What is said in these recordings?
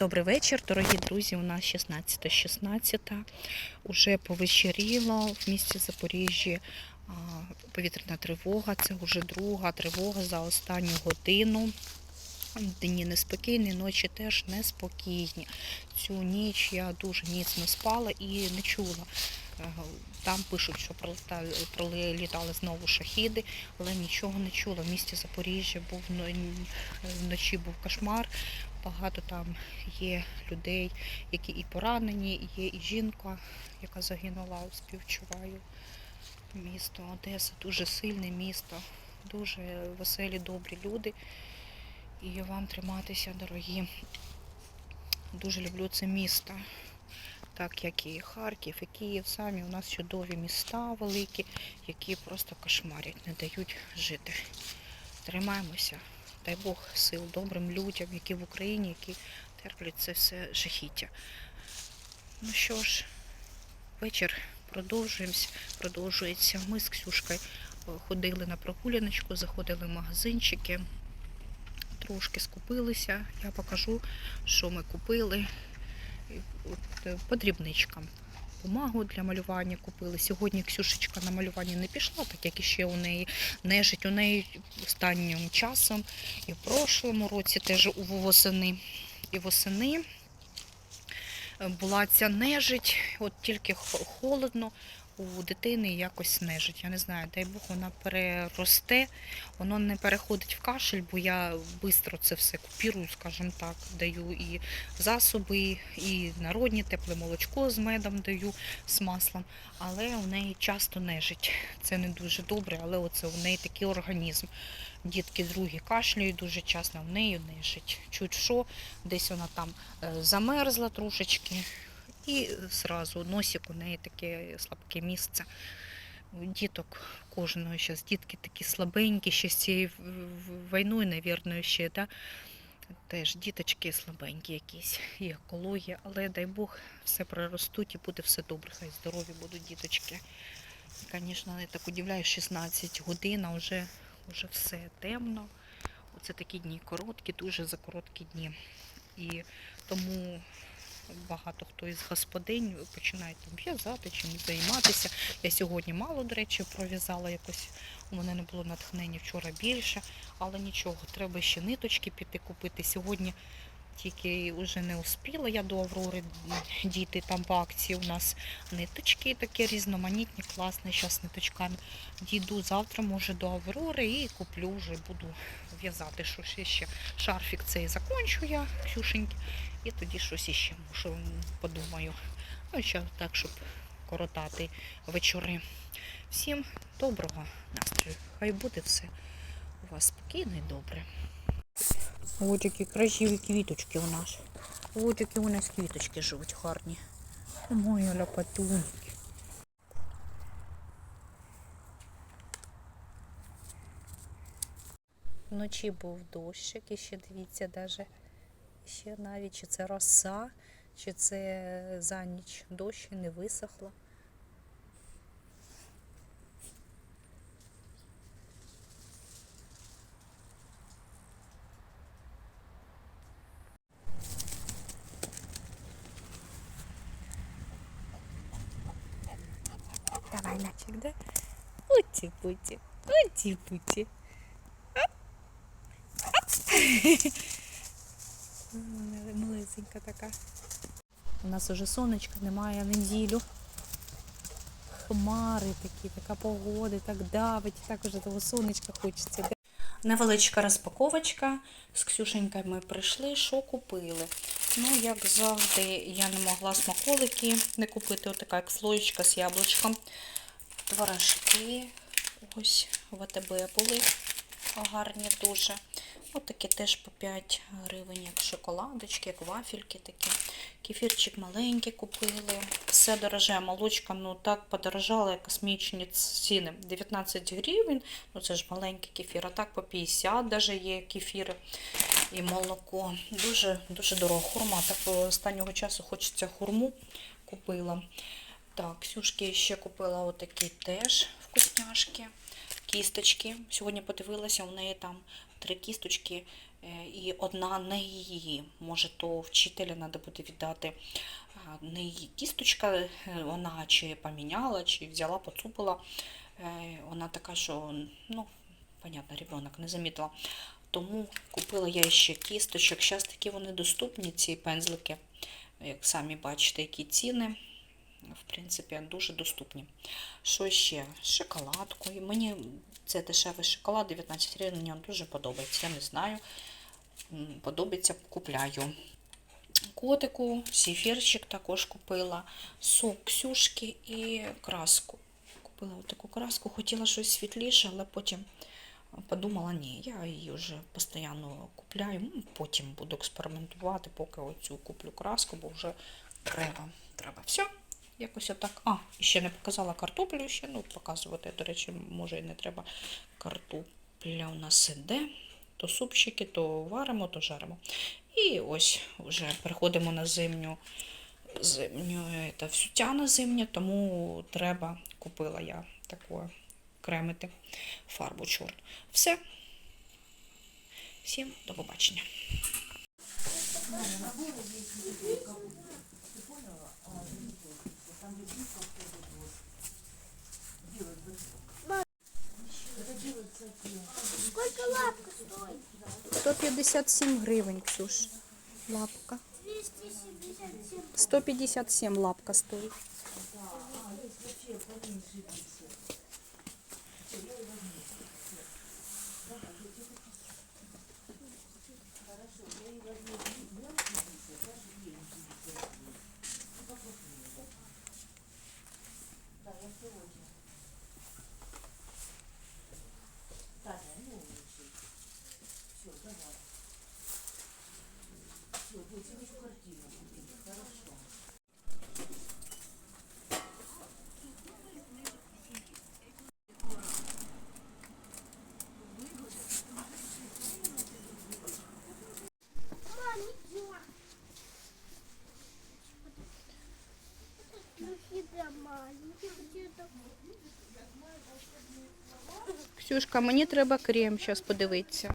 Добрий вечір, дорогі друзі. У нас 16.16. .16. Уже повечеріло в місті Запоріжжі. Повітряна тривога. Це вже друга тривога за останню годину. Дні неспокійні, ночі теж неспокійні. Цю ніч я дуже міцно спала і не чула. Е, Там пишуть, що пролітали, пролітали знову шахіди, але нічого не чула. В місті Запоріжжя був вночі був кошмар. Багато там є людей, які і поранені, є і жінка, яка загинула, співчуваю. Місто Одеса дуже сильне місто, дуже веселі, добрі люди. І вам триматися, дорогі. Дуже люблю це місто. Так як і Харків, і Київ, самі у нас чудові міста великі, які просто кошмарять, не дають жити. Тримаємося. Дай Бог сил добрим людям, які в Україні, які терплять це все жахіття. Ну що ж, вечір продовжуємося, продовжується. Ми з Ксюшкою е, ходили на прогуляночку, заходили в магазинчики, трошки скупилися. Я покажу, що ми купили. Е, по дрібничкам. Бумагу для малювання купили. Сьогодні Ксюшечка на малювання не пішла, так як іще у неї нежить. У неї останнім часом і в прошлому році теж у восени. І восени була ця нежить, от тільки холодно, у дитини якось нежить. Я не знаю, дай Бог вона переросте, воно не переходить в кашель, бо я швидко це все купірую, скажімо так, даю і засоби, і народні тепле молочко з медом даю, з маслом. Але у неї часто нежить. Це не дуже добре, але оце у неї такий організм. Дітки другі кашляють дуже часто, в неї нежить. Чуть що, десь вона там е, замерзла трошечки, і зразу носик у неї таке слабке місце. Діток кожного зараз дітки такі слабенькі, ще з цією війною, навірно, ще, да? теж діточки слабенькі якісь, і екологія, але дай Бог, все проростуть і буде все добре, хай здорові будуть діточки. Звісно, я так удивляю, 16 годин, а вже, вже все темно. Оце такі дні короткі, дуже за короткі дні. І тому багато хто із господинь починає там в'язати, чимось займатися. Я сьогодні мало, до речі, пров'язала якось. У мене не було натхнення вчора більше, але нічого, треба ще ниточки піти купити. Сьогодні тільки вже не успіла я до Аврори діти там по акції у нас ниточки такі різноманітні, класні, зараз ниточками. Дійду завтра, може, до Аврори і куплю вже буду в'язати щось ще. Шарфік цей закончу я, Ксюшеньки, і тоді щось іще мушу, подумаю. Ну, ще так, щоб коротати вечори. Всім доброго настрою. Хай буде все у вас спокійно і добре. Ось які красиві квіточки у нас. Ось які у нас квіточки живуть гарні. Мої лапатуньки. Вночі був дощик, і ще дивіться, даже, ще навіть чи це роса, чи це за ніч дощ не висохло. Давай, Начик, да? Уті-путі, уті-путі. Малесенька така. У нас уже сонечка немає в неділю. Хмари такі, така погода, так давить, так уже того сонечка хочеться. Невеличка розпаковочка. З Ксюшенькою ми прийшли, що купили. Ну, як завжди, я не могла смаколики не купити. Отака як слоєчка з яблучком. Творожки. Ось в АТБ були гарні дуже. Ось такі теж по 5 гривень, як шоколадочки, як вафельки такі. Кефірчик маленький купили. Все дороже, молочка, ну так подорожала, космічні ціни. 19 гривень, ну це ж маленький кефір, а так по 50 даже є кефіри і молоко. Дуже, дуже дорого. Хурма. Так останнього часу хочеться хурму купила. Так, Ксюшки ще купила отакі теж вкусняшки, кісточки. Сьогодні подивилася, у неї там три кісточки Е, І одна не її. Може, то вчителя треба буде віддати не її кісточка, е, вона чи поміняла, чи взяла, поцупила. Е, Вона така, що, ну, понятно, ребенок не замітила. Тому купила я ще кісточок. Зараз такі вони доступні, ці пензлики. Як самі бачите, які ціни. В принципі, дуже доступні. Що ще? Шоколадку. І мені це дешевий шоколад, 19 гривень, мені дуже подобається. Я не знаю. Подобається, купляю. Котику, сефірчик також купила, сок Ксюшки і краску. Купила таку краску, хотіла щось світліше, але потім подумала, ні, я її вже постійно купляю. Потім буду експериментувати, поки оцю куплю краску, бо вже треба. треба. Все, якось отак. А, ще не показала картоплю, ще ну, показувати, до речі, може і не треба. Картопля у нас іде. То супчики, то варимо, то жаримо. І ось вже переходимо на зимню, зимню это, взуття на зимнє, тому треба, купила я таку кремити фарбу чорну. Все. Всім до побачення. Там где близко вот. Сколько лапка стоит? 157 гривен, Ксюш. Лапка. 157 лапка стоит. Ксюшка, мені треба крем зараз подивитися.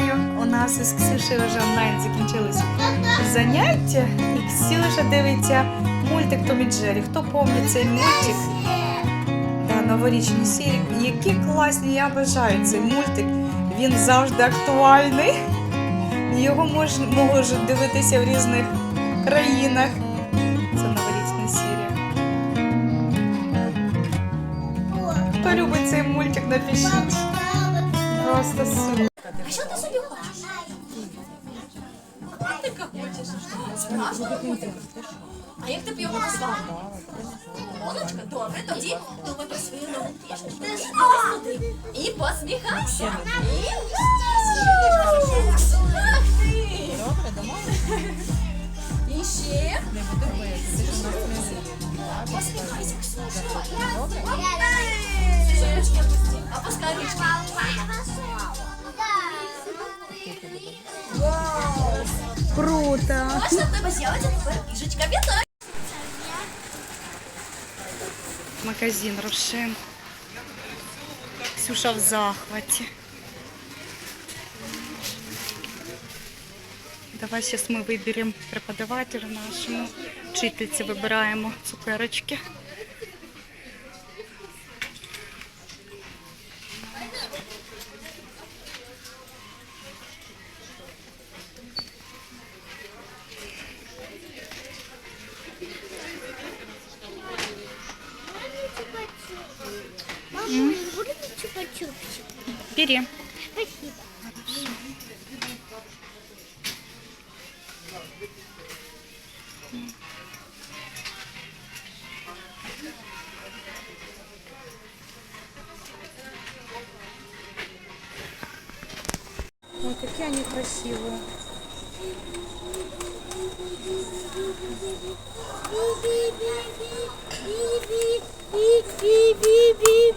Вітаю. У нас із Ксюшею вже онлайн закінчилися заняття. І Ксюша дивиться мультик Том і Джері. Хто пам'ятає цей мультик? Да, новорічні серії. Які класні, я бажаю цей мультик. Він завжди актуальний. Його мож, можуть дивитися в різних країнах. Це новорічна серія. Хто любить цей мультик, напишіть. Просто супер. А що ти А як ти б його назвав? Моночка? Добре, тоді думай про свою нову пішку. І посміхайся. І Ах ти! І ще. Посміхайся, Ксюша. Ще ручки опусти. Опускай ручки. Круто. Можна в тебе з'явиться тепер кішечка. Вітаю! Магазин Рошен. Ксюша в захваті. Давай зараз ми виберемо преподавателя нашому. Вчительці вибираємо цукерочки. Бери. Спасибо. Вот такие они красивые. Би-би-би-би, би-би-би-би-би.